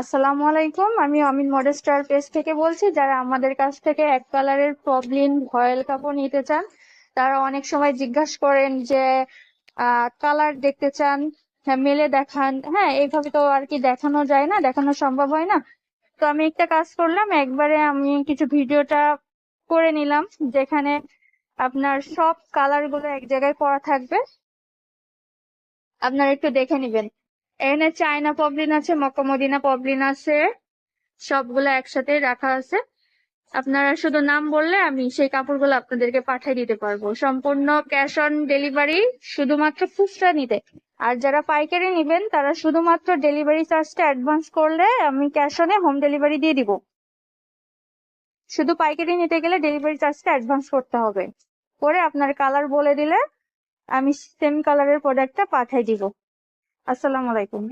আসসালামু আলাইকুম। আমি অমিন মডেল স্টার পেজ থেকে বলছি। যারা আমাদের কাছ থেকে এক কালারের প্রবলিন ভয়েল কাপড় নিতে চান, তারা অনেক সময় জিজ্ঞাসা করেন যে কালার দেখতে চান হ্যাঁ মেলে দেখান। হ্যাঁ এইভাবে তো আর কি দেখানো যায় না, দেখানো সম্ভব হয় না। তো আমি একটা কাজ করলাম, একবারে আমি কিছু ভিডিওটা করে নিলাম, যেখানে আপনার সব কালারগুলো এক জায়গায় করা থাকবে। আপনারা একটু দেখে নিবেন। এখানে চায়না পবলিন আছে, মকমদিনা পবলিন আছে, সবগুলো একসাথে রাখা আছে। আপনারা শুধু নাম বললে আমি সেই কাপড়গুলো আপনাদেরকে পাঠিয়ে দিতে পারব। সম্পূর্ণ ক্যাশ অন ডেলিভারি শুধুমাত্র খুচরা নিতে। আর যারা পাইকারি নেবেন, তারা শুধুমাত্র ডেলিভারি চার্জটা অ্যাডভান্স করলে আমি ক্যাশ অনে হোম ডেলিভারি দিয়ে দিব। শুধু পাইকারি নিতে গেলে ডেলিভারি চার্জটা অ্যাডভান্স করতে হবে। করে আপনার কালার বলে দিলে আমি সেম কালারের প্রোডাক্টটা পাঠিয়ে দিব। আসসালামু আলাইকুম।